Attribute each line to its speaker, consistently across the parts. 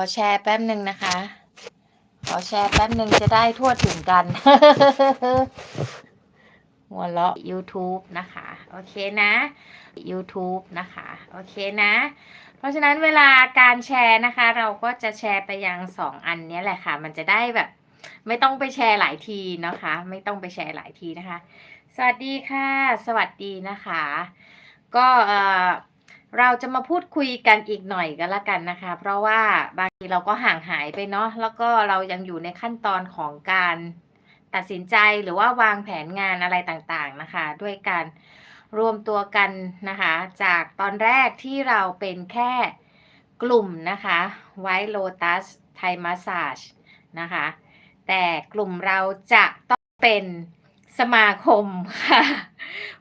Speaker 1: ขอแชร์แป๊บหนึ่งนะคะ ขอแชร์แป๊บหนึ่งจะได้ทั่วถึงกัน หัวเราะ YouTube นะคะ โอเคนะ YouTube นะคะ โอเคนะ เพราะฉะนั้นเวลาการแชร์นะคะ เราก็จะแชร์ไปยังสองอันนี้แหละค่ะ มันจะได้แบบ ไม่ต้องไปแชร์หลายทีนะคะ ไม่ต้องไปแชร์หลายทีนะคะ สวัสดีค่ะ สวัสดีนะคะ ก็เอ่อ เราจะมาพูดคุยกันอีกหน่อยก็แล้วกันนะคะ เพราะว่าบางทีเราก็ห่างหายไปเนาะแล้วก็เรายังอยู่ในขั้นตอนของการตัดสินใจหรือว่าวางแผนงานอะไรต่างๆนะคะ ด้วยการรวมตัวกันนะคะ จากตอนแรกที่เราเป็นแค่กลุ่มนะคะไวโ o ตัสไทยมาส g จนะคะ แต่กลุ่มเราจะต้องเป็น สมาคมค่ะ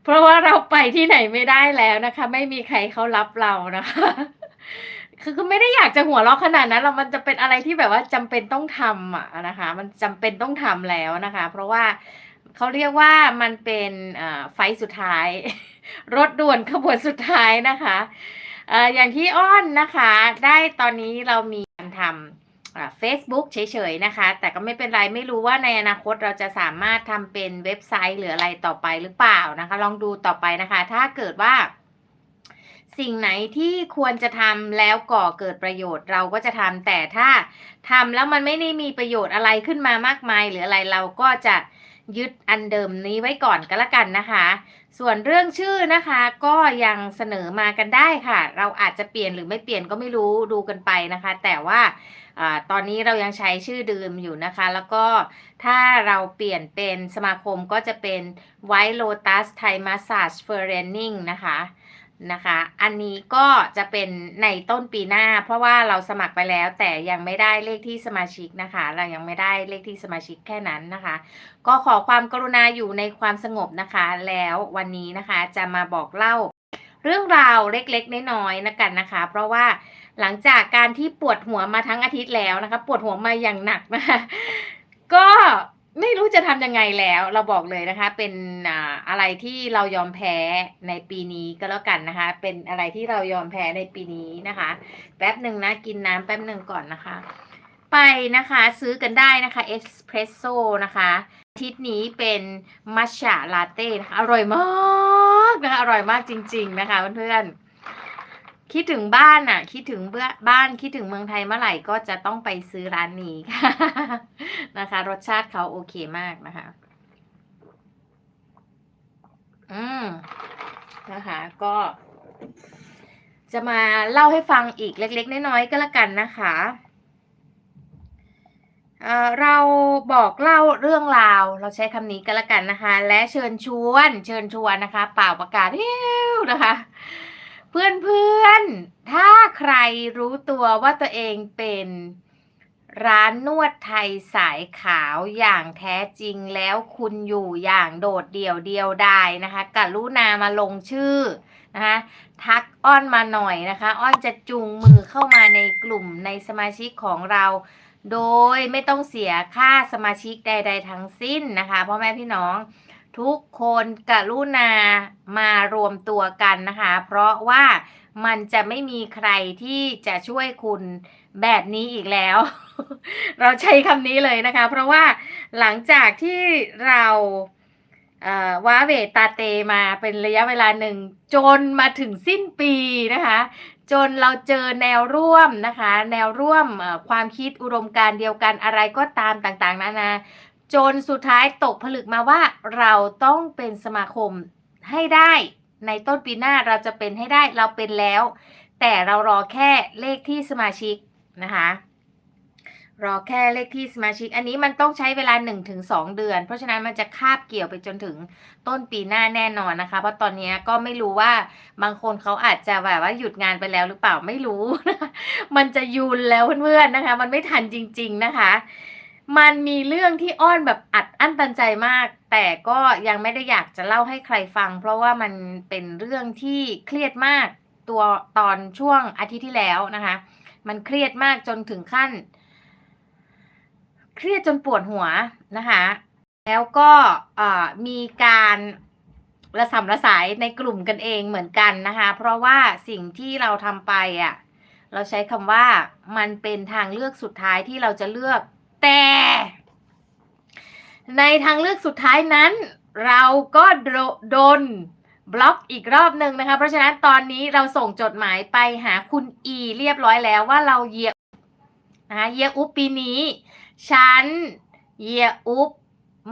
Speaker 1: เพราะว่าเราไปที่ไหนไม่ได้แล้วนะคะ ไม่มีใครเขารับเรานะคะ คือก็ไม่ได้อยากจะหัวเราะขนาดนั้นเรามันจะเป็นอะไรที่แบบว่าจำเป็นต้องทำอะนะคะ มันจำเป็นต้องทำแล้วนะคะ เพราะว่าเขาเรียกว่ามันเป็นไฟสุดท้าย รถด่วนขบวนสุดท้ายนะคะออย่างที่อ้อนนะคะ ได้ตอนนี้เรามีการทำ เฟซบุ๊กเฉยๆนะคะ แต่ก็ไม่เป็นไรไม่รู้ว่าในอนาคตเราจะสามารถทำเป็นเว็บไซต์หรืออะไรต่อไปหรือเปล่านะคะ ลองดูต่อไปนะคะ ถ้าเกิดว่า สิ่งไหนที่ควรจะทำแล้วก่อเกิดประโยชน์เราก็จะทำแต่ถ้าทำแล้วมันไม่ได้มีประโยชน์อะไรขึ้นมามากมาย หรืออะไรเราก็จะยึดอันเดิมนี้ไว้ก่อนก็แล้วกันนะคะ ส่วนเรื่องชื่อนะคะก็ยังเสนอมากันได้ค่ะ เราอาจจะเปลี่ยนหรือไม่เปลี่ยนก็ไม่รู้ดูกันไปนะคะ แต่ว่าอา ตอนนี้เรายังใช้ชื่อเดิมอยู่นะคะ แล้วก็ถ้าเราเปลี่ยนเป็นสมาคมก็จะเป็น White Lotus Thai Massage f o r e n i n g นะคะนะคะ อันนี้ก็จะเป็นในต้นปีหน้า เพราะว่าเราสมัครไปแล้วแต่ยังไม่ได้เลขที่สมาชิกนะคะ เรายังไม่ได้เลขที่สมาชิกแค่นั้นนะคะ ก็ขอความกรุณาอยู่ในความสงบนะคะ แล้ววันนี้นะคะจะมาบอกเล่าเรื่องราวเล็กๆน้อยๆนะกันนะคะ เพราะว่า หลังจากการที่ปวดหัวมาทั้งอาทิตย์แล้วนะคะ ปวดหัวมาอย่างหนักนะคะก็ไม่รู้จะทำยังไงแล้ว เราบอกเลยนะคะ เป็นอะไรที่เรายอมแพ้ในปีนี้ก็แล้วกันนะคะ เป็นอะไรที่เรายอมแพ้ในปีนี้นะคะ แป๊บหนึ่งนะกินน้ำแป๊บหนึ่งก่อนนะคะ ไปนะคะซื้อกันได้นะคะเอสเพรสโซ่นะคะอาทิตย์นี้เป็นมัชชาลาเต้นะคะอร่อยมากนะคะอร่อยมากจริง ๆ นะคะเพื่อนๆ คิดถึงบ้านอะ คิดถึงเบื้อบ้านคิดถึงเมืองไทยเมื่อไหร่ก็จะต้องไปซื้อร้านนี้ค่ะนะคะ รสชาติเขาโอเคมากนะคะ อืมนะคะ ก็ จะมาเล่าให้ฟังอีกเล็ก ๆ น้อยๆก็แล้วกันนะคะเออเราบอกเล่าเรื่องราว เราใช้คำนี้ก็แล้วกันนะคะ และเชิญชวน เชิญชวนนะคะ เปล่าประกาศเฮ้วนะคะ พื่อนเพื่อนๆถ้าใครรู้ตัวว่าตัวเองเป็นร้านนวดไทยสายขาวอย่างแท้จริงแล้วคุณอยู่อย่างโดดเดี่ยวเดียวดายนะคะกรุณามาลงชื่อนะคะทักอ้อนมาหน่อยนะคะ อ้อนจะจูงมือเข้ามาในกลุ่มในสมาชิกของเรา โดยไม่ต้องเสียค่าสมาชิกใด ๆ ทั้งสิ้นนะคะพ่อแม่พี่น้อง ทุกคนกรุณามารวมตัวกันนะคะ เพราะว่ามันจะไม่มีใครที่จะช่วยคุณแบบนี้อีกแล้ว เราใช้คำนี้เลยนะคะ เพราะว่าหลังจากที่เราว้าเวตาเตมาเป็นระยะเวลาหนึ่ง จนมาถึงสิ้นปีนะคะ จนเราเจอแนวร่วมนะคะ แนวร่วมความคิดอุดมการเดียวกันอะไรก็ตามต่างๆนานา จนสุดท้ายตกผลึกมาว่าเราต้องเป็นสมาคมให้ได้ในต้นปีหน้าเราจะเป็นให้ได้เราเป็นแล้ว แต่เรารอแค่เลขที่สมาชิกนะคะรอแค่เลขที่สมาชิก อันนี้มันต้องใช้เวลา 1-2 เดือน เพราะฉะนั้นมันจะคาบเกี่ยวไปจนถึงต้นปีหน้าแน่นอนนะคะ เพราะตอนนี้ก็ไม่รู้ว่าบางคนเขาอาจจะแบบว่าหยุดงานไปแล้วหรือเปล่าไม่รู้ มันจะยุนแล้วเพื่อนๆนะคะ มันไม่ทันจริง ๆนะคะ มันมีเรื่องที่อ้อนแบบอัดอั้นตันใจมาก แต่ก็ยังไม่ได้อยากจะเล่าให้ใครฟัง เพราะว่ามันเป็นเรื่องที่เครียดมากตัวตอนช่วงอาทิตย์ที่แล้วนะคะ มันเครียดมากจนถึงขั้น เครียดจนปวดหัวนะคะ แล้วก็มีการระสำระสายในกลุ่มกันเองเหมือนกันนะคะ เพราะว่าสิ่งที่เราทำไปอะ เราใช้คำว่ามันเป็นทางเลือกสุดท้ายที่เราจะเลือกแต่ ในทางเลือกสุดท้ายนั้น เราก็โดนบล็อกอีกรอบหนึ่งนะคะ เพราะฉะนั้นตอนนี้เราส่งจดหมายไปหาคุณอีเรียบร้อยแล้วว่าเราเยียนะคะเยียอุปปีนี้ ฉันเยียอุป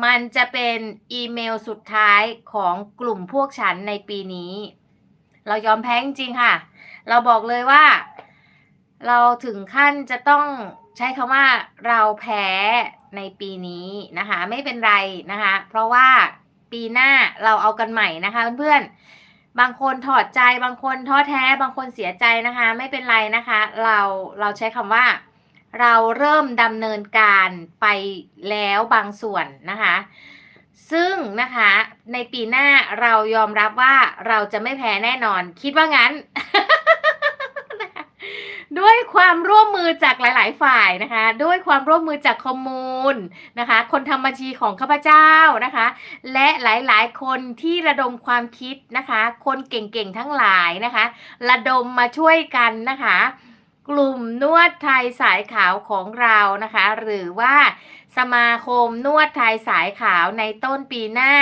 Speaker 1: มันจะเป็นอีเมลสุดท้ายของกลุ่มพวกฉันในปีนี้ เรายอมแพ้จริงค่ะ เราบอกเลยว่า เราถึงขั้นจะต้อง ใช้คำว่าเราแพ้ในปีนี้นะคะ ไม่เป็นไรนะคะ เพราะว่าปีหน้าเราเอากันใหม่นะคะเพื่อนๆบางคนถอดใจบางคนท้อแท้บางคนเสียใจนะคะ ไม่เป็นไรนะคะ เราเราใช้คำว่า เราเริ่มดำเนินการไปแล้วบางส่วนนะคะซึ่งนะคะในปีหน้าเรายอมรับว่าเราจะไม่แพ้แน่นอน คิดว่างั้น ด้วยความร่วมมือจากหลาย ๆ ฝ่ายนะคะ ด้วยความร่วมมือจากคอมมูนนะคะ คนทำบัญชีของข้าพเจ้านะคะ และหลาย ๆ คนที่ระดมความคิดนะคะ คนเก่ง ๆ ทั้งหลายนะคะ ระดมมาช่วยกันนะคะ กลุ่มนวดไทยสายขาวของเรานะคะ หรือว่า สมาคมนวดไทยสายขาวในต้นปีหน้า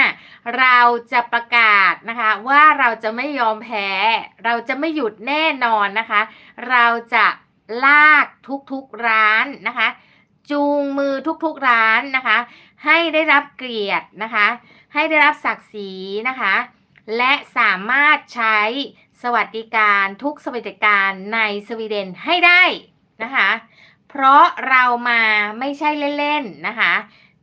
Speaker 1: เราจะประกาศนะคะ ว่าเราจะไม่ยอมแพ้ เราจะไม่หยุดแน่นอนนะคะ เราจะลากทุกๆร้านนะคะ จูงมือทุกๆร้านนะคะ ให้ได้รับเกียรตินะคะ ให้ได้รับศักดิ์ศรีนะคะ และสามารถใช้สวัสดิการทุกสวัสดิการในสวีเดนให้ได้นะคะ เพราะเรามาไม่ใช่เล่นๆนะคะ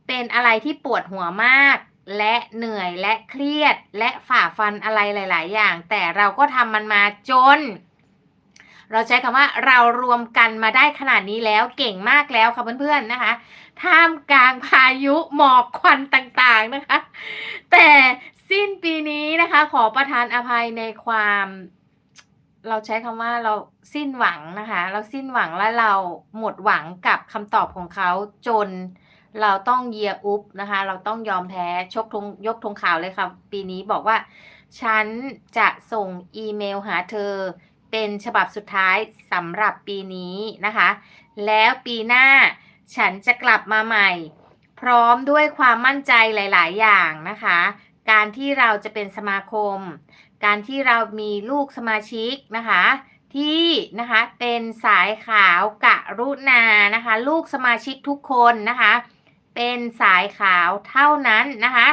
Speaker 1: เป็นอะไรที่ปวดหัวมาก และเหนื่อยและเครียดและฝ่าฟันอะไรหลาย ๆ อย่าง แต่เราก็ทำมันมาจน เราใช้คำว่าเรารวมกันมาได้ขนาดนี้แล้วเก่งมากแล้วค่ะเพื่อน ๆ นะคะท่ามกลางพายุหมอกควันต่างๆนะคะ แต่สิ้นปีนี้นะคะ ขอประทานอภัยในความ เราใช้คำว่าเราสิ้นหวังนะคะ เราสิ้นหวังและเราหมดหวังกับคำตอบของเขาจนเราต้องเยียอุปนะคะ เราต้องยอมแพ้ชกธงยกธงขาวเลยค่ะ ปีนี้บอกว่า ฉันจะส่งอีเมลหาเธอ เป็นฉบับสุดท้ายสำหรับปีนี้นะคะ แล้วปีหน้าฉันจะกลับมาใหม่ พร้อมด้วยความมั่นใจหลาย ๆ อย่างนะคะ การที่เราจะเป็นสมาคม การที่เรามีลูกสมาชิกนะคะ ที่นะคะเป็นสายขาวกะรุณานะคะ ลูกสมาชิกทุกคนนะคะ เป็นสายขาวเท่านั้นนะคะ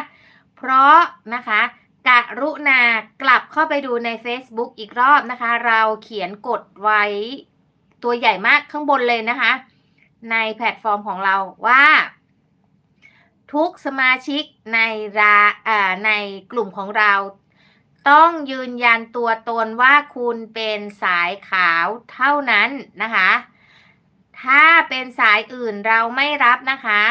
Speaker 1: เพราะนะคะกะรุณากลับเข้าไปดูใน Facebook อีกรอบนะคะ เราเขียนกดไว้ตัวใหญ่มากข้างบนเลยนะคะ ในแพลตฟอร์มของเราว่า ทุกสมาชิกในราอ่าในกลุ่มของเรา ต้องยืนยันตัวตนว่าคุณเป็นสายขาวเท่านั้นนะคะ ถ้าเป็นสายอื่นเราไม่รับนะคะ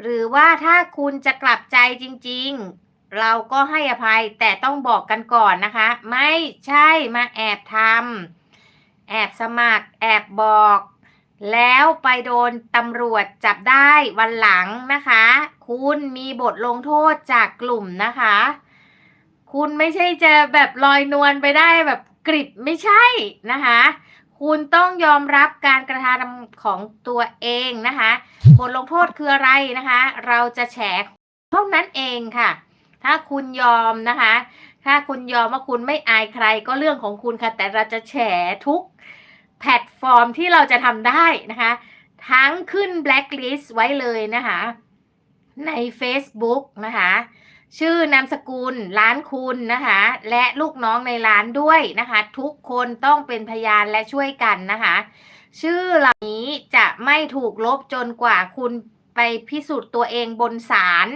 Speaker 1: หรือว่าถ้าคุณจะกลับใจจริงๆ เราก็ให้อภัยแต่ต้องบอกกันก่อนนะคะ ไม่ใช่มาแอบทำแอบสมัคร แอบบอกแล้วไปโดนตำรวจจับได้วันหลังนะคะ คุณมีบทลงโทษจากกลุ่มนะคะ คุณไม่ใช่จะแบบลอยนวลไปได้แบบกริบไม่ใช่นะคะ คุณต้องยอมรับการกระทำของตัวเองนะคะบทลงโทษคืออะไรนะคะ เราจะแฉเท่านั้นเองค่ะ ถ้าคุณยอมนะคะ ถ้าคุณยอมว่าคุณไม่อายใครก็เรื่องของคุณค่ะ แต่เราจะแฉทุกแพลตฟอร์มที่เราจะทำได้นะคะ ทั้งขึ้น blacklist ไว้เลยนะคะ ใน Facebook นะคะ ชื่อนามสกุลร้านคุณนะคะ และลูกน้องในร้านด้วยนะคะ ทุกคนต้องเป็นพยานและช่วยกันนะคะ ชื่อเหล่านี้จะไม่ถูกลบจนกว่าคุณไปพิสูจน์ตัวเองบนศาล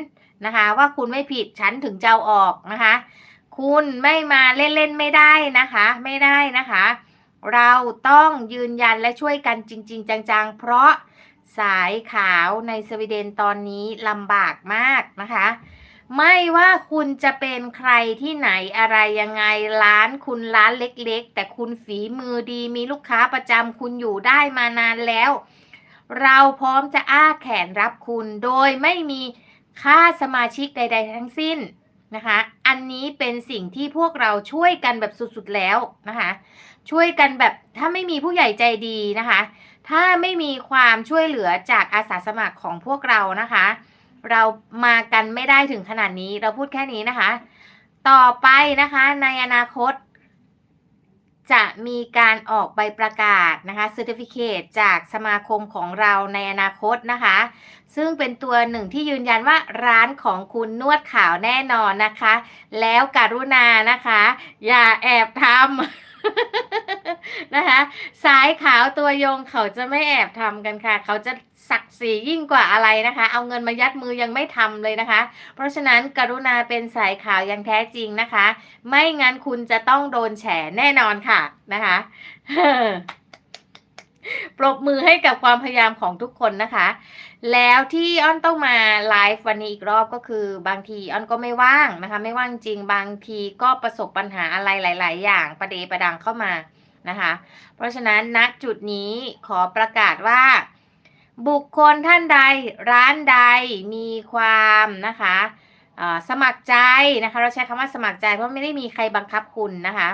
Speaker 1: นะคะ ว่าคุณไม่ผิดฉันถึงจะอาออกนะคะ คุณไม่มาเล่นๆไม่ได้นะคะ ไม่ได้นะคะ เราต้องยืนยันและช่วยกันจริง ๆ จังๆ เพราะสายขาวในสวีเดนตอนนี้ลำบากมากนะคะ ไม่ว่าคุณจะเป็นใครที่ไหนอะไรยังไงร้านคุณร้านเล็กๆ แต่คุณฝีมือดีมีลูกค้าประจำคุณอยู่ได้มานานแล้ว เราพร้อมจะอ้าแขนรับคุณโดยไม่มีค่าสมาชิกใด ๆ ทั้งสิ้นนะคะ อันนี้เป็นสิ่งที่พวกเราช่วยกันแบบสุดๆแล้วนะคะ ช่วยกันแบบถ้าไม่มีผู้ใหญ่ใจดีนะคะ ถ้าไม่มีความช่วยเหลือจากอาสาสมัครของพวกเรานะคะ เรามากันไม่ได้ถึงขนาดนี้เราพูดแค่นี้นะคะ ต่อไปนะคะในอนาคต จะมีการออกใบประกาศนะคะ Certificate จากสมาคมของเราในอนาคตนะคะ ซึ่งเป็นตัวหนึ่งที่ยืนยันว่าร้านของคุณนวดขาวแน่นอนนะคะ แล้วการุณานะคะ อย่าแอบทำ นะคะ สายขาวตัวยงเขาจะไม่แอบทำกันค่ะ เขาจะศักดิ์ศรียิ่งกว่าอะไรนะคะ เอาเงินมายัดมือยังไม่ทำเลยนะคะ เพราะฉะนั้นกรุณาเป็นสายขาวอย่างแท้จริงนะคะ ไม่งั้นคุณจะต้องโดนแฉแน่นอนค่ะนะคะปรบมือให้กับความพยายามของทุกคนนะคะ แล้วที่อ้อนต้องมาไลฟ์วันนี้อีกรอบก็คือบางทีอ้อนก็ไม่ว่างนะคะ ไม่ว่างจริงบางทีก็ประสบปัญหาอะไรหลาย ๆ อย่างประเดประดังเข้ามานะคะ เพราะฉะนั้นณจุดนี้ขอประกาศว่า บุคคลท่านใดร้านใดมีความนะคะสมัครใจนะคะ เราใช้คำว่าสมัครใจเพราะไม่ได้มีใครบังคับคุณนะคะ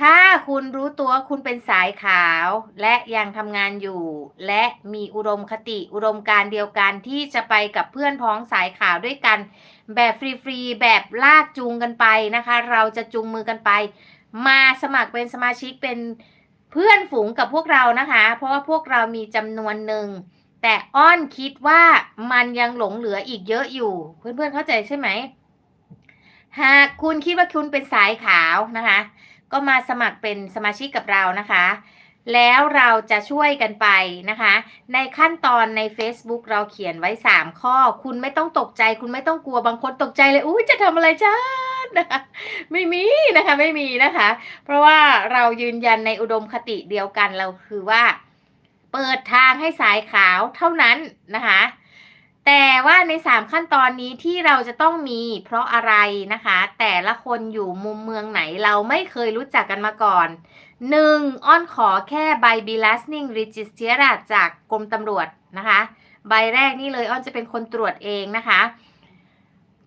Speaker 1: ถ้าคุณรู้ตัวว่าคุณเป็นสายขาวและยังทำงานอยู่ และมีอุดมคติอุดมการเดียวกันที่จะไปกับเพื่อนพ้องสายขาวด้วยกัน แบบฟรีๆแบบลากจูงกันไปนะคะ เราจะจูงมือกันไป มาสมัครเป็นสมาชิกเป็นเพื่อนฝูงกับพวกเรานะคะ เพราะว่าพวกเรามีจำนวนหนึ่งแต่อ้อนคิดว่ามันยังหลงเหลืออีกเยอะอยู่ เพื่อนๆเข้าใจใช่ไหมหากคุณคิดว่าคุณเป็นสายขาวนะคะ ก็มาสมัครเป็นสมาชิกกับเรานะคะ แล้วเราจะช่วยกันไปนะคะ ในขั้นตอนใน Facebook เราเขียนไว้ 3 ข้อ คุณไม่ต้องตกใจ คุณไม่ต้องกลัวบางคนตกใจเลยอุ้ยจะทำอะไรจ้านะคะไม่มีนะคะไม่มีนะคะ เพราะว่าเรายืนยันในอุดมคติเดียวกันเราคือว่า เปิดทางให้สายขาวเท่านั้นนะคะ แต่ว่าใน 3 ขั้นตอนนี้ที่เราจะต้องมีเพราะอะไรนะคะ แต่ละคนอยู่มุมเมืองไหนเราไม่เคยรู้จักกันมาก่อน 1. อ้อนขอแค่ใบ b e l a s t i n g Register จากกรมตำรวจนะคะ ใบแรกนี่เลยอ้อนจะเป็นคนตรวจเองนะคะ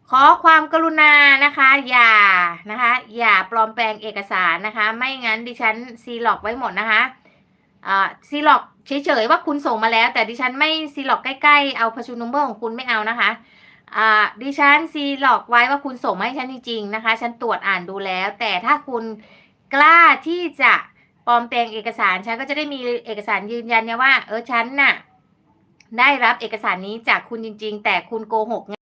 Speaker 1: ขอความกรุณานะคะ อย่านะคะ อย่าปลอมแปลงเอกสารนะคะ ไม่งั้นดิฉันซีล็อกไว้หมดนะคะอ่าซีล็อก เฉยๆว่าคุณส่งมาแล้ว แต่ดิฉันไม่ซีล็อกใกล้ๆเอาพาชูนัมเบอร์ของคุณไม่เอานะคะอ่าดิฉันซีล็อกไว้ว่าคุณส่งมาให้ฉันจริงๆนะคะ ฉันตรวจอ่านดูแล้ว แต่ถ้าคุณกล้าที่จะปลอมแปลงเอกสารฉันก็จะได้มีเอกสารยืนยันเนี่ยว่า เออฉันน่ะได้รับเอกสารนี้จากคุณจริง ๆ แต่คุณโกหกไง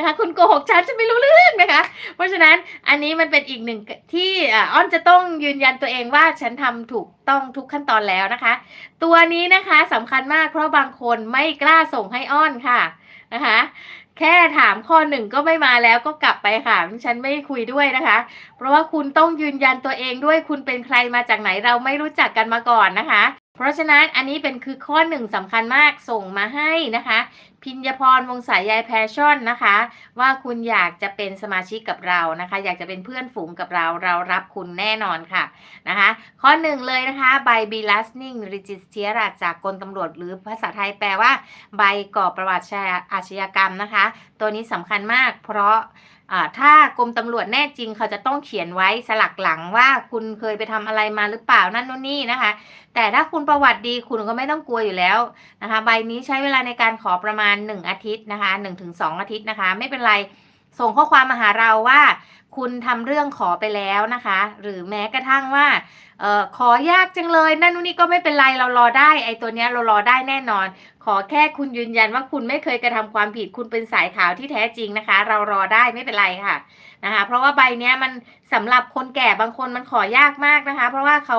Speaker 1: นะคะ คุณโกหกฉันจะไม่รู้เรื่องนะคะ เพราะฉะนั้นอันนี้มันเป็นอีกหนึ่งที่อ้อนจะต้องยืนยันตัวเองว่าฉันทำถูกต้องทุกขั้นตอนแล้วนะคะ ตัวนี้นะคะสำคัญมากเพราะบางคนไม่กล้าส่งให้อ้อนค่ะนะคะแค่ถามข้อหนึ่งก็ไม่มาแล้วก็กลับไปค่ะ ฉันไม่คุยด้วยนะคะ เพราะว่าคุณต้องยืนยันตัวเองด้วยคุณเป็นใครมาจากไหนเราไม่รู้จักกันมาก่อนนะคะ เพราะฉะนั้นอันนี้เป็นคือข้อหนึ่งสำคัญมากส่งมาให้นะคะ พิญญพรวงสายยายแพชชั่นนะคะ ว่าคุณอยากจะเป็นสมาชิกกับเรานะคะ อยากจะเป็นเพื่อนฝูงกับเราเรารับคุณแน่นอนค่ะนะคะ ข้อหนึ่งเลยนะคะใบ b e l a s t i n g Register จากกรมตำรวจหรือภาษาไทยแปลว่า ใบก่อประวัติอาชญากรรมนะคะ ตัวนี้สำคัญมากเพราะ ถ้ากรมตำรวจแน่จริงเขาจะต้องเขียนไว้สลักหลังว่าคุณเคยไปทำอะไรมาหรือเปล่านั่นนู่นนี่นะคะ แต่ถ้าคุณประวัติดีคุณก็ไม่ต้องกลัวอยู่แล้วนะคะ ใบนี้ใช้เวลาในการขอประมาณ 1 อาทิตย์นะคะ1-2 อาทิตย์นะคะ ไม่เป็นไร ส่งข้อความมาหาเราว่า คุณทำเรื่องขอไปแล้วนะคะ หรือแม้กระทั่งว่าออขอยากจังเลยนั่นนู่นนี่ก็ไม่เป็นไรเรารอได้ ไอ้ตัวเนี้ยเรารอได้แน่นอน ขอแค่คุณยืนยันว่าคุณไม่เคยกระทำความผิดคุณเป็นสายขาวที่แท้จริงนะคะ เรารอได้ไม่เป็นไรค่ะนะคะ เพราะว่าใบเนี้ยมันสำหรับคนแก่บางคนมันขอยากมากนะคะ เพราะว่าเขา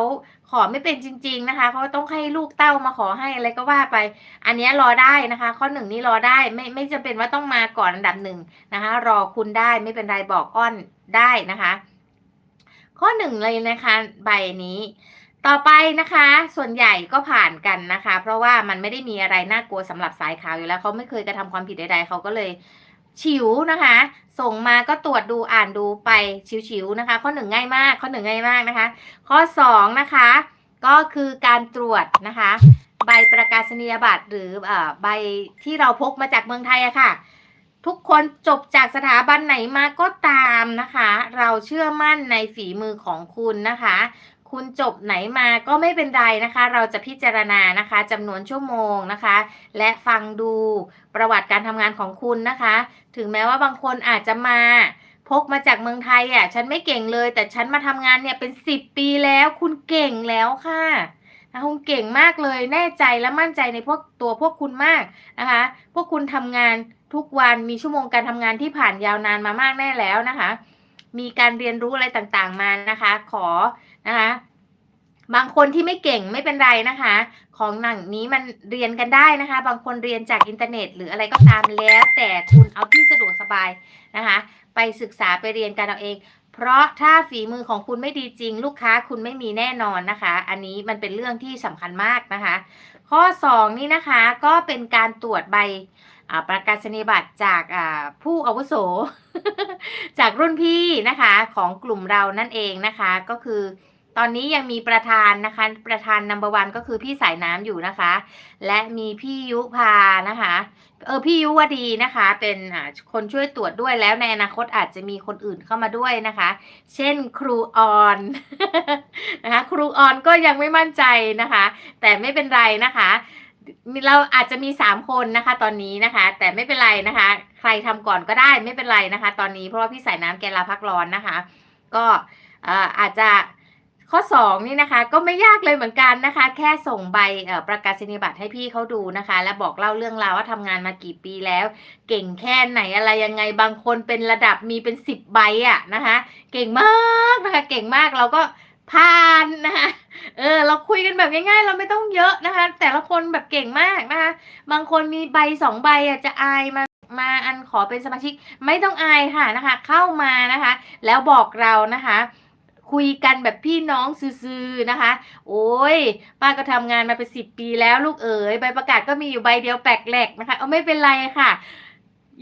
Speaker 1: ขอไม่เป็นจริง ๆนะคะเขาต้องให้ลูกเต้ามาขอให้อะไรก็ว่าไป อันนี้รอได้นะคะ ข้อหนึ่งนี้รอได้ไม่ไม่จำเป็นว่าต้องมาก่อนอันดับหนึ่งนะคะ รอคุณได้ไม่เป็นไรบอกอ้อนได้นะคะ ข้อหนึ่งเลยนะคะใบนี้ต่อไปนะคะ ส่วนใหญ่ก็ผ่านกันนะคะ เพราะว่ามันไม่ได้มีอะไรน่ากลัวสำหรับสายขาวอยู่แล้วเขาไม่เคยกระทำความผิดใดๆเขาก็เลย ฉิวนะคะ ส่งมาก็ตรวจดูอ่านดูไปฉิวๆนะคะ ข้อหนึ่งง่ายมาก ข้อหนึ่งง่ายมากนะคะ ข้อสองนะคะ ก็คือการตรวจนะคะ ใบประกาศนียบัตรหรือใบที่เราพกมาจากเมืองไทยอะค่ะ ทุกคนจบจากสถาบันไหนมาก็ตามนะคะ เราเชื่อมั่นในฝีมือของคุณนะคะ คุณจบไหนมาก็ไม่เป็นไรนะคะ เราจะพิจารณานะคะจำนวนชั่วโมงนะคะ และฟังดูประวัติการทำงานของคุณนะคะ ถึงแม้ว่าบางคนอาจจะมาพกมาจากเมืองไทยอะ ฉันไม่เก่งเลย แต่ฉันมาทำงานเนี่ยเป็นสิบปีแล้ว คุณเก่งแล้วค่ะนะคุณเก่งมากเลยแน่ใจและมั่นใจในพวกตัวพวกคุณมากนะคะ พวกคุณทำงานทุกวันมีชั่วโมงการทำงานที่ผ่านยาวนานมามากแน่แล้วนะคะ มีการเรียนรู้อะไรต่างๆมานะคะ ขอ นะคะบางคนที่ไม่เก่งไม่เป็นไรนะคะ ของหนังนี้มันเรียนกันได้นะคะ บางคนเรียนจากอินเทอร์เน็ต หรืออะไรก็ตามแล้วแต่คุณเอาที่สะดวกสบายนะคะ ไปศึกษาไปเรียนกันเอาเอง เพราะถ้าฝีมือของคุณไม่ดีจริง ลูกค้าคุณไม่มีแน่นอนนะคะ อันนี้มันเป็นเรื่องที่สำคัญมากนะคะ ข้อ 2 นี่นะคะก็เป็นการตรวจใบประกาศนียบัตรจากผู้อาวุโส จากรุ่นพี่นะคะของกลุ่มเรานั่นเองนะคะก็คือ ตอนนี้ยังมีประธานนะคะ ประธานนัมเบอร์วันก็คือพี่สายน้ำอยู่นะคะ และมีพี่ยุพานะคะ เออพี่ยุวดีนะคะ เป็นคนช่วยตรวจด้วยแล้วในอนาคตอาจจะมีคนอื่นเข้ามาด้วยนะคะ เช่นครูออนนะคะครูออนก็ยังไม่มั่นใจนะคะ แต่ไม่เป็นไรนะคะเราอาจจะมีสามคนนะคะ ตอนนี้นะคะ แต่ไม่เป็นไรนะคะ ใครทำก่อนก็ได้ไม่เป็นไรนะคะ ตอนนี้เพราะว่าพี่สายน้ำแกลาพักร้อนนะคะ ก็อาจจะ ข้อ 2 นี่นะคะ ก็ไม่ยากเลยเหมือนกันนะคะ แค่ส่งใบประกาศนียบัตรให้พี่เขาดูนะคะ และบอกเล่าเรื่องราวว่าทำงานมากี่ปีแล้ว เก่งแค่ไหนอะไรยังไงบางคนเป็นระดับมีเป็นสิบใบอะนะคะ เก่งมากนะคะ เก่งมากเราก็ผ่านนะคะเออเราคุยกันแบบง่ายๆ เราไม่ต้องเยอะนะคะ แต่ละคนแบบเก่งมากนะคะ บางคนมีใบสองใบอะจะอายมามาอันขอเป็นสมาชิกไม่ต้องอายค่ะนะคะ เข้ามานะคะ แล้วบอกเรานะคะ คุยกันแบบพี่น้องซื่อๆนะคะ โอ้ยป้าก็ทำงานมาเป็นสิบปีแล้วลูกเอ๋ยใบประกาศก็มีอยู่ใบเดียวแปลกแหลกนะคะ เอาไม่เป็นไรค่ะ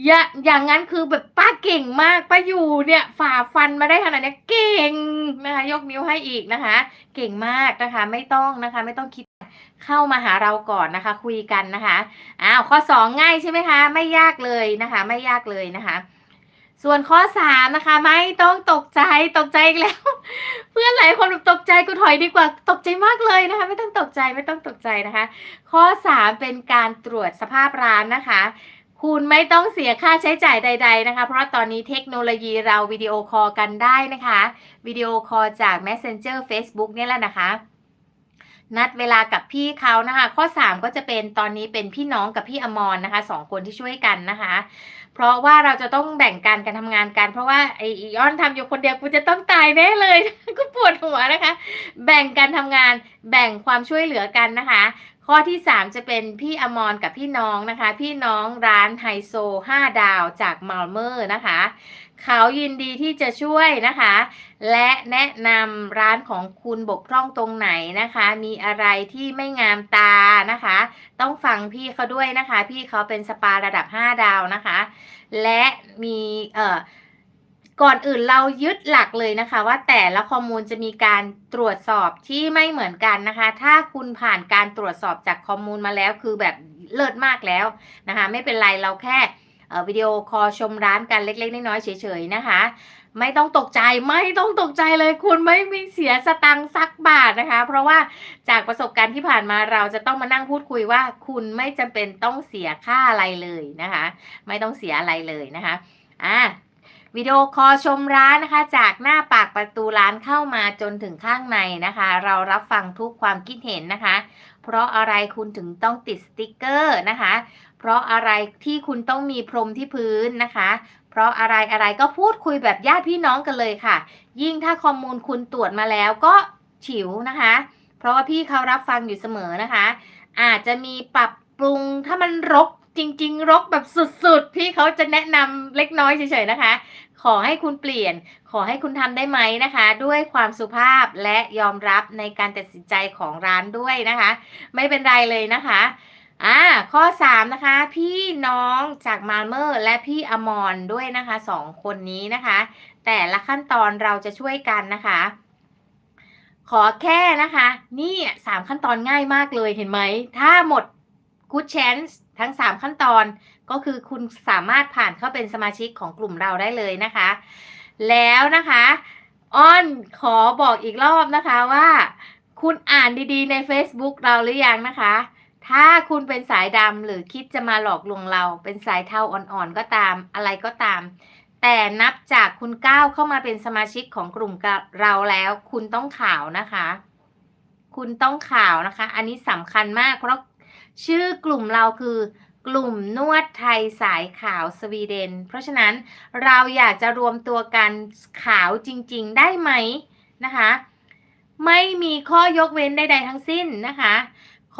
Speaker 1: อย่าอย่างนั้นคือแบบป้าเก่งมากป้าอยู่เนี่ยฝ่าฟันมาได้ขนาดนี้เก่งนะคะยกนิ้วให้อีกนะคะ เก่งมากนะคะ ไม่ต้องนะคะ ไม่ต้องคิดเข้ามาหาเราก่อนนะคะ คุยกันนะคะอ้าวข้อสองง่ายใช่ไหมคะ ไม่ยากเลยนะคะ ไม่ยากเลยนะคะ ส่วนข้อสามนะคะ ไม่ต้องตกใจตกใจอีกแล้ว เพื่อนหลายคนตกใจกูถอยดีกว่าตกใจมากเลยนะคะ ไม่ต้องตกใจไม่ต้องตกใจนะคะ ข้อสามเป็นการตรวจสภาพร้านนะคะ คุณไม่ต้องเสียค่าใช้จ่ายใด ๆนะคะ เพราะตอนนี้เทคโนโลยีเราวิดีโอคอลกันได้นะคะวิดีโอคอลจาก Messenger Facebook เนี่ยแหละนะคะนัดเวลากับพี่เขานะคะ ข้อ 3 ก็จะเป็นตอนนี้เป็นพี่น้องกับพี่อมรนะคะสองคนที่ช่วยกันนะคะ เพราะว่าเราจะต้องแบ่งการการทำงานกัน เพราะว่าไอ้ย้อนทำอยู่คนเดียวกูจะต้องตายแน่เลยกูปวดหัวนะคะ แบ่งการทำงานแบ่งความช่วยเหลือกันนะคะ ข้อที่ 3 จะเป็นพี่อมรกับพี่น้องนะคะ พี่น้องร้านไฮโซ 5 ดาวจากมาลเมอร์นะคะ เขายินดีที่จะช่วยนะคะ และแนะนำร้านของคุณบกพร่องตรงไหนนะคะ มีอะไรที่ไม่งามตานะคะ ต้องฟังพี่เขาด้วยนะคะ พี่เขาเป็นสปาระดับ 5 ดาวนะคะ และมีเอ่อก่อนอื่นเรายึดหลักเลยนะคะ ว่าแต่ละข้อมูลจะมีการตรวจสอบที่ไม่เหมือนกันนะคะ ถ้าคุณผ่านการตรวจสอบจากข้อมูลมาแล้วคือแบบเลิศมากแล้วนะคะ ไม่เป็นไรเราแค่ วิดีโอคอลชมร้านกันเล็ก ๆ น้อยๆเฉยๆนะคะ ไม่ต้องตกใจไม่ต้องตกใจเลยคุณไม่มีเสียสตังค์สักบาทนะคะ เพราะว่าจากประสบการณ์ที่ผ่านมาเราจะต้องมานั่งพูดคุยว่า คุณไม่จำเป็นต้องเสียค่าอะไรเลยนะคะ ไม่ต้องเสียอะไรเลยนะคะอะวิดีโอคอลชมร้านนะคะ จากหน้าปากประตูร้านเข้ามาจนถึงข้างในนะคะ เรารับฟังทุกความคิดเห็นนะคะ เพราะอะไรคุณถึงต้องติดสติกเกอร์นะคะ เพราะอะไรที่คุณต้องมีพรมที่พื้นนะคะ เพราะอะไรอะไรก็พูดคุยแบบญาติพี่น้องกันเลยค่ะ ยิ่งถ้าข้อมูลคุณตรวจมาแล้วก็ฉิวนะคะ เพราะว่าพี่เขารับฟังอยู่เสมอนะคะ อาจจะมีปรับปรุงถ้ามันรกจริง ๆ รกแบบสุดๆ พี่เขาจะแนะนำเล็กน้อยเฉยๆนะคะ ขอให้คุณเปลี่ยน ขอให้คุณทำได้ไหมนะคะ ด้วยความสุภาพและยอมรับในการตัดสินใจของร้านด้วยนะคะ ไม่เป็นไรเลยนะคะ อ่าข้อ3นะคะ พี่น้องจากมาเมอร์ และพี่อมรด้วยนะคะสองคนนี้นะคะ แต่ละขั้นตอนเราจะช่วยกันนะคะ ขอแค่นะคะ นี่สามขั้นตอนง่ายมากเลยเห็นไหม ถ้าหมด good chance ทั้ง 3 ขั้นตอนก็คือคุณสามารถผ่านเข้าเป็นสมาชิกของกลุ่มเราได้เลยนะคะ แล้วนะคะอ้อนขอบอกอีกรอบนะคะว่า คุณอ่านดีๆใน Facebook เราหรือยังนะคะ ถ้าคุณเป็นสายดำหรือคิดจะมาหลอกลวงเรา เป็นสายเทาอ่อนๆก็ตาม อะไรก็ตาม แต่นับจากคุณก้าวเข้ามาเป็นสมาชิกของกลุ่มเราแล้ว คุณต้องข่าวนะคะ คุณต้องข่าวนะคะ อันนี้สำคัญมาก เพราะชื่อกลุ่มเราคือกลุ่มนวดไทยสายขาวสวีเดน เพราะฉะนั้นเราอยากจะรวมตัวกันขาวจริง ๆ ได้ไหมนะคะ ไม่มีข้อยกเว้นใดๆทั้งสิ้นนะคะ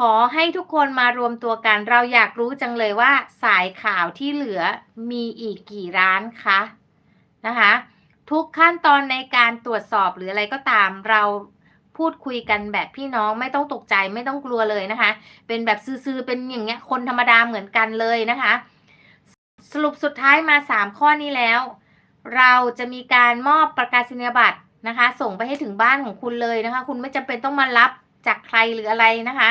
Speaker 1: ขอให้ทุกคนมารวมตัวกัน เราอยากรู้จังเลยว่าสายข่าวที่เหลือมีอีกกี่ร้านคะนะคะ ทุกขั้นตอนในการตรวจสอบหรืออะไรก็ตามเราพูดคุยกันแบบพี่น้องไม่ต้องตกใจไม่ต้องกลัวเลยนะคะ เป็นแบบซื่อๆเป็นอย่างเงี้ยคนธรรมดาเหมือนกันเลยนะคะ สรุปสุดท้ายมา 3 ข้อนี้แล้ว เราจะมีการมอบประกาศนียบัตรนะคะ ส่งไปให้ถึงบ้านของคุณเลยนะคะ คุณไม่จำเป็นต้องมารับจากใครหรืออะไรนะคะ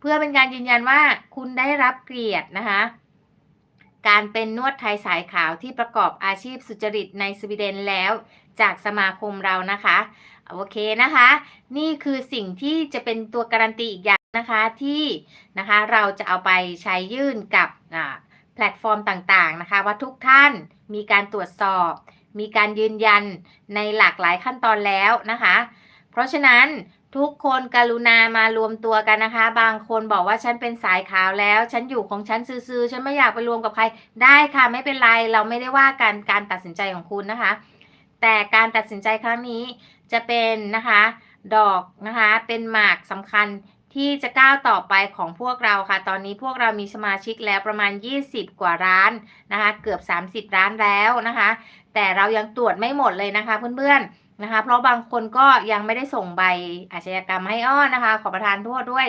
Speaker 1: เพื่อเป็นการยืนยันว่าคุณได้รับเกียรตินะคะ การเป็นนวดไทยสายขาวที่ประกอบอาชีพสุจริตในสวีเดนแล้วจากสมาคมเรานะคะโอเคนะคะ นี่คือสิ่งที่จะเป็นตัวการันตีอีกอย่างนะคะที่นะคะเราจะเอาไปใช้ยื่นกับอ่าแพลตฟอร์มต่างๆนะคะ ว่าทุกท่านมีการตรวจสอบ มีการยืนยันในหลากหลายขั้นตอนแล้วนะคะ เพราะฉะนั้น ทุกคนกรุณามารวมตัวกันนะคะ บางคนบอกว่าฉันเป็นสายขาวแล้ว ฉันอยู่ของฉันซื่อๆฉันไม่อยากไปรวมกับใครได้ค่ะไม่เป็นไรเราไม่ได้ว่าการการตัดสินใจของคุณนะคะ แต่การตัดสินใจครั้งนี้จะเป็นนะคะ ดอกนะคะ เป็นหมากสำคัญที่จะก้าวต่อไปของพวกเราค่ะ ตอนนี้พวกเรามีสมาชิกแล้วประมาณ 20 กว่าร้านนะคะ เกือบ 30 ร้านแล้วนะคะ แต่เรายังตรวจไม่หมดเลยนะคะเพื่อนๆ นะคะ เพราะบางคนก็ยังไม่ได้ส่งใบอาชญากรรมให้อ้อนนะคะ ขอประทานโทษด้วย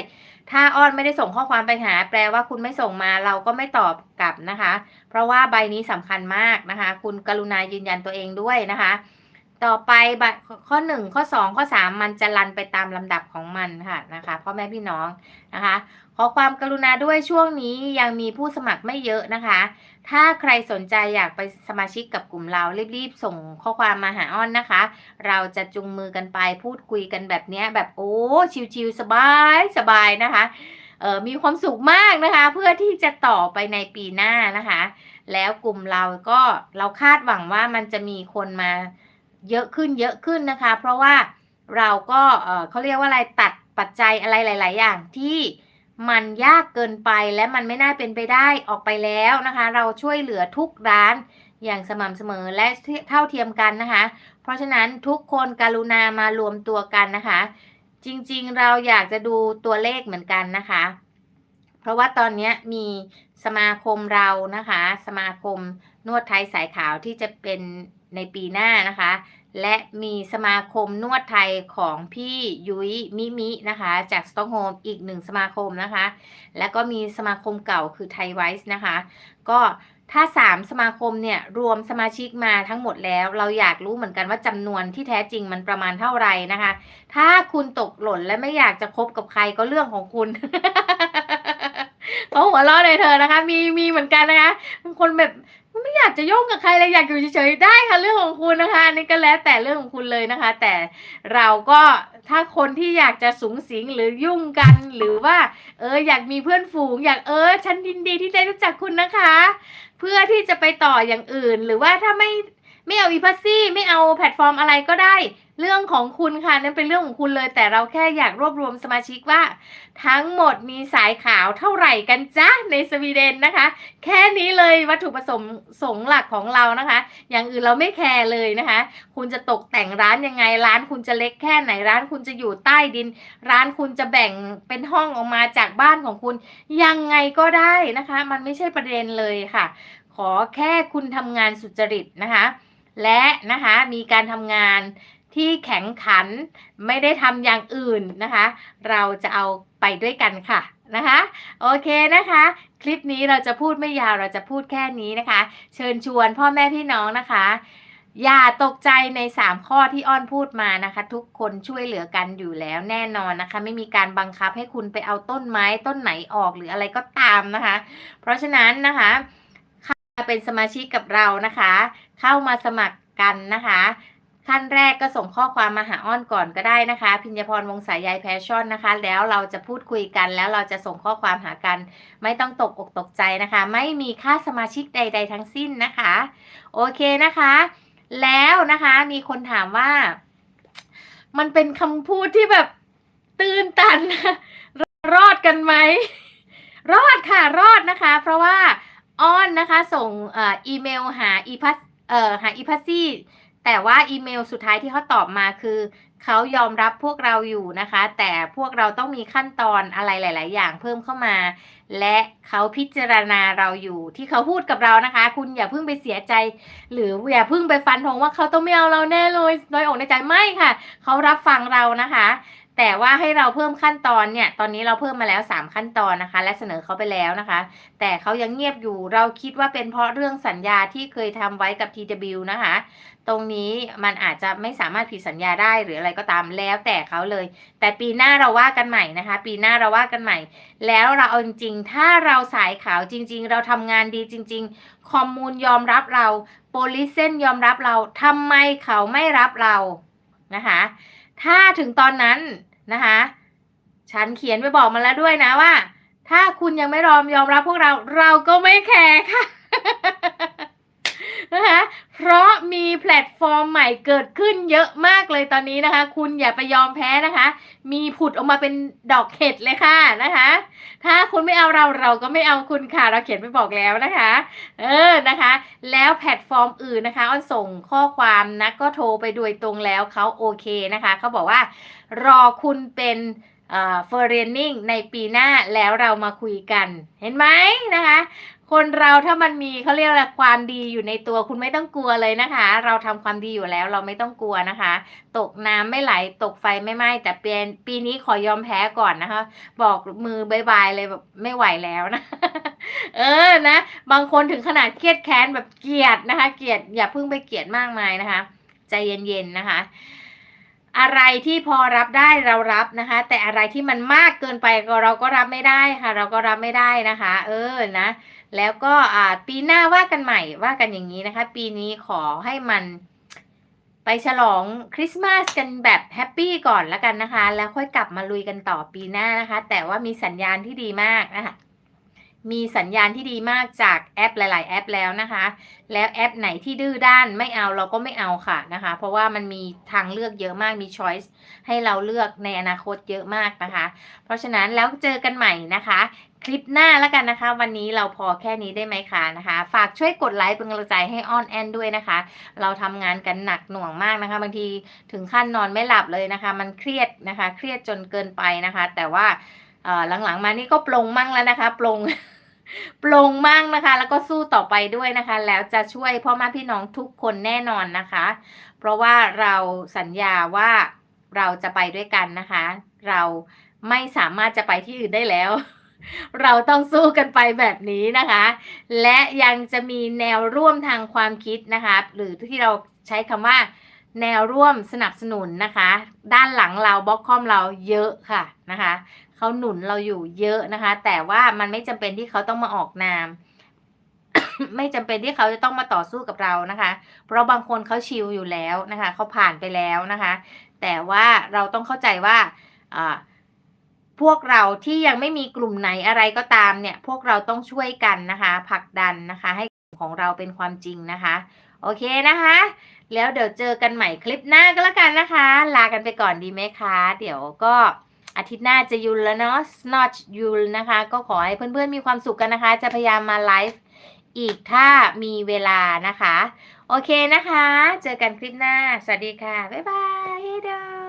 Speaker 1: ถ้าอ้อนไม่ได้ส่งข้อความไปหา แปลว่าคุณไม่ส่งมาเราก็ไม่ตอบกลับนะคะ เพราะว่าใบนี้สำคัญมากนะคะ คุณกรุณายืนยันตัวเองด้วยนะคะ ต่อไปบัตรข้อ 1 ข้อ 2 ข้อ 3 มันจะรันไปตามลำดับของมันค่ะนะคะพ่อแม่พี่น้องนะคะ ขอความกรุณาด้วยช่วงนี้ยังมีผู้สมัครไม่เยอะนะคะ ถ้าใครสนใจอยากไปสมาชิกกับกลุ่มเรารีบๆ ส่งข้อความมาหาอ้อนนะคะ เราจะจุงมือกันไปพูดคุยกันแบบนี้แบบโอ้ชิวๆสบายสบายนะคะเออมีความสุขมากนะคะ เพื่อที่จะต่อไปในปีหน้านะคะ แล้วกลุ่มเราก็เราคาดหวังว่ามันจะมีคนมา เยอะขึ้นเยอะขึ้นนะคะ เพราะว่าเราก็เขาเรียกว่าอะไรตัดปัจจัยอะไรหลาย ๆ อย่างที่มันยากเกินไปและมันไม่น่าเป็นไปได้ออกไปแล้วนะคะ เราช่วยเหลือทุกร้านอย่างสม่ำเสมอและเท่าเทียมกันนะคะ เพราะฉะนั้นทุกคนกรุณามารวมตัวกันนะคะ จริงๆเราอยากจะดูตัวเลขเหมือนกันนะคะ เพราะว่าตอนนี้มีสมาคมเรานะคะ สมาคมนวดไทยสายขาวที่จะเป็น ในปีหน้านะคะ และมีสมาคมนวดไทยของพี่ยุ้ยมิมินะคะ จากสตอกโฮมอีกหนึ่งสมาคมนะคะ แล้วก็มีสมาคมเก่าคือไทยไวส์นะคะ ก็ถ้า 3 สมาคมเนี่ยรวมสมาชิกมาทั้งหมดแล้ว เราอยากรู้เหมือนกันว่าจำนวนที่แท้จริงมันประมาณเท่าไหร่นะคะ ถ้าคุณตกหล่นและไม่อยากจะคบกับใครก็เรื่องของคุณเขาหัวเราะเลยเธอนะคะ มีมีเหมือนกันนะคะบางคนแบบ ไม่อยากจะยุ่งกับใครเลยอยากอยู่เฉยๆได้ค่ะเรื่องของคุณนะคะนนี่ก็แล้วแต่เรื่องของคุณเลยนะคะ แต่เราก็ถ้าคนที่อยากจะสูงสิงหรือยุ่งกันหรือว่า เอออยากมีเพื่อนฝูง อยากเออฉันยินดีที่ได้รู้จักคุณนะคะ เพื่อที่จะไปต่ออย่างอื่น หรือว่าถ้าไม่ ไม่เอาอีพัซซี่ไม่เอาแพลตฟอร์มอะไรก็ได้ เรื่องของคุณค่ะนั่นเป็นเรื่องของคุณเลย แต่เราแค่อยากรวบรวมสมาชิกว่า ทั้งหมดมีสายขาวเท่าไหร่กันจ๊ะในสวีเดนนะคะ แค่นี้เลยวัตถุประสงค์สงค์หลักของเรานะคะ อย่างอื่นเราไม่แคร์เลยนะคะ คุณจะตกแต่งร้านยังไงร้านคุณจะเล็กแค่ไหนร้านคุณจะอยู่ใต้ดิน ร้านคุณจะแบ่งเป็นห้องออกมาจากบ้านของคุณยังไงก็ได้นะคะ มันไม่ใช่ประเด็นเลยค่ะ ขอแค่คุณทำงานสุจริตนะคะ และนะคะมีการทำงานที่แข็งขันไม่ได้ทำอย่างอื่นนะคะ เราจะเอาไปด้วยกันค่ะนะคะโอเคนะคะ คลิปนี้เราจะพูดไม่ยาวเราจะพูดแค่นี้นะคะ เชิญชวนพ่อแม่พี่น้องนะคะ อย่าตกใจใน 3 ข้อที่อ้อนพูดมานะคะ ทุกคนช่วยเหลือกันอยู่แล้วแน่นอนนะคะ ไม่มีการบังคับให้คุณไปเอาต้นไม้ต้นไหนออกหรืออะไรก็ตามนะคะ เพราะฉะนั้นนะคะ เป็นสมาชิกกับเรานะคะ เข้ามาสมัครกันนะคะ ขั้นแรกก็ส่งข้อความมาหาอ้อนก่อนก็ได้นะคะ พิญญพรวงสายใยแพชชั่นนะคะ แล้วเราจะพูดคุยกัน แล้วเราจะส่งข้อความหากัน ไม่ต้องตกอกตกใจนะคะ ไม่มีค่าสมาชิกใด ๆ ทั้งสิ้นนะคะ โอเคนะคะ แล้วนะคะมีคนถามว่า มันเป็นคำพูดที่แบบตื่นตันรอดกันไหมรอดค่ะรอดนะคะ เพราะว่า อ้อนนะคะ ส่งอ,อีเมลหาอีพัสเอ่อหาอีพัสซี่แต่ว่าอีเมลสุดท้ายที่เขาตอบมาคือเขายอมรับพวกเราอยู่นะคะ แต่พวกเราต้องมีขั้นตอนอะไรหลาย ๆ อย่างเพิ่มเข้ามา และเขาพิจารณาเราอยู่ที่เขาพูดกับเรานะคะ คุณอย่าเพิ่งไปเสียใจ หรืออย่าเพิ่งไปฟันธงว่าเขาต้องไม่เอาเราแน่เลยน้อยอกในใจไม่ค่ะ เขารับฟังเรานะคะ แต่ว่าให้เราเพิ่มขั้นตอนเนี่ย ตอนนี้เราเพิ่มมาแล้ว 3 ขั้นตอนนะคะ และเสนอเขาไปแล้วนะคะ แต่เขายังเงียบอยู่เราคิดว่าเป็นเพราะเรื่องสัญญาที่เคยทำไว้กับ TW นะคะ ตรงนี้มันอาจจะไม่สามารถผิดสัญญาได้หรืออะไรก็ตามแล้วแต่เขาเลย แต่ปีหน้าเราว่ากันใหม่นะคะ ปีหน้าเราว่ากันใหม่ แล้วเราเอาจริงๆถ้าเราสายขาวจริง ๆ เราทำงานดีจริง ๆ คอมมูลยอมรับเราโปลิเซนยอมรับเราทำไมเขาไม่รับเรานะคะ ถ้าถึงตอนนั้นนะคะ ฉันเขียนไปบอกมาแล้วด้วยนะว่า ถ้าคุณยังไม่ยอมยอมรับพวกเราเราก็ไม่แคร์ค่ะ นะคะเพราะมีแพลตฟอร์มใหม่เกิดขึ้นเยอะมากเลยตอนนี้นะคะ คุณอย่าไปยอมแพ้นะคะ มีผุดออกมาเป็นดอกเห็ดเลยค่ะนะคะ ถ้าคุณไม่เอาเราเราก็ไม่เอาคุณค่ะเราเขียนไปบอกแล้วนะคะ เออนะคะ แล้วแพลตฟอร์มอื่นนะคะอ้อนส่งข้อความนะก็โทรไปโดยตรงแล้วเขาโอเคนะคะเขาบอกว่ารอคุณเป็นเอ่อเฟอร์เรนนิ่งในปีหน้าแล้วเรามาคุยกัน เห็นไหมนะคะ คนเราถ้ามันมีเขาเรียกอะไรความดีอยู่ในตัวคุณไม่ต้องกลัวเลยนะคะ เราทำความดีอยู่แล้วเราไม่ต้องกลัวนะคะ ตกน้ำไม่ไหลตกไฟไม่ไหม้แต่เปลี่ยนปีนี้ขอยอมแพ้ก่อนนะคะ บอกมือบายบายเลยแบบไม่ไหวแล้วนะ เออนะ บางคนถึงขนาดเครียดแค้นแบบเกลียดนะคะ เกลียดอย่าเพิ่งไปเกลียดมากมายนะคะ ใจเย็นๆนะคะอะไรที่พอรับได้เรารับนะคะ แต่อะไรที่มันมากเกินไปก็เราก็รับไม่ได้ค่ะ เราก็รับไม่ได้นะคะ เออนะ แล้วก็ปีหน้าว่ากันใหม่ว่ากันอย่างนี้นะคะ ปีนี้ขอให้มันไปฉลองคริสต์มาสกันแบบแฮปปี้ก่อนแล้วกันนะคะ แล้วค่อยกลับมาลุยกันต่อปีหน้านะคะ แต่ว่ามีสัญญาณที่ดีมากนะคะมีสัญญาณที่ดีมากจากแอปหลาย ๆ แอปแล้วนะคะ แล้วแอปไหนที่ดื้อด้านไม่เอาเราก็ไม่เอาค่ะนะคะ เพราะว่ามันมีทางเลือกเยอะมากมีช้อยส์ให้เราเลือกในอนาคตเยอะมากนะคะ เพราะฉะนั้นแล้วเจอกันใหม่นะคะ คลิปหน้าแล้วกันนะคะ วันนี้เราพอแค่นี้ได้ไหมคะนะคะ ฝากช่วยกดไลค์เป็นกำลังใจให้ออนแอนด้วยนะคะ เราทำงานกันหนักหน่วงมากนะคะ บางทีถึงขั้นนอนไม่หลับเลยนะคะ มันเครียดนะคะ เครียดจนเกินไปนะคะ แต่ว่าหลังๆมานี่ก็ปลงมั่งแล้วนะคะปลงปลงมั่งนะคะ แล้วก็สู้ต่อไปด้วยนะคะ แล้วจะช่วยพ่อแม่พี่น้องทุกคนแน่นอนนะคะ เพราะว่าเราสัญญาว่าเราจะไปด้วยกันนะคะ เราไม่สามารถจะไปที่อื่นได้แล้ว เราต้องสู้กันไปแบบนี้นะคะ และยังจะมีแนวร่วมทางความคิดนะคะหรือที่เราใช้คำว่า แนวร่วมสนับสนุนนะคะ ด้านหลังเราบล็อกคอมเราเยอะค่ะนะคะเขาหนุนเราอยู่เยอะนะคะ แต่ว่ามันไม่จำเป็นที่เขาต้องมาออกนาม ไม่จำเป็นที่เขาจะต้องมาต่อสู้กับเรานะคะ เพราะบางคนเขาชิลอยู่แล้วนะคะเขาผ่านไปแล้วนะคะ แต่ว่าเราต้องเข้าใจว่าอ่า พวกเราที่ยังไม่มีกลุ่มไหนอะไรก็ตามเนี่ย พวกเราต้องช่วยกันนะคะผลักดันนะคะ ให้ของเราเป็นความจริงนะคะ โอเคนะคะ แล้วเดี๋ยวเจอกันใหม่คลิปหน้าก็แล้วกันนะคะ ลากันไปก่อนดีไหมคะ เดี๋ยวก็อาทิตย์หน้าจะยุลแล้วเนาะ not ยุลนะคะ ก็ขอให้เพื่อนๆมีความสุขกันนะคะ จะพยายามมาไลฟ์อีกถ้ามีเวลานะคะ โอเคนะคะ เจอกันคลิปหน้า สวัสดีค่ะ บ๊ายบายเดอ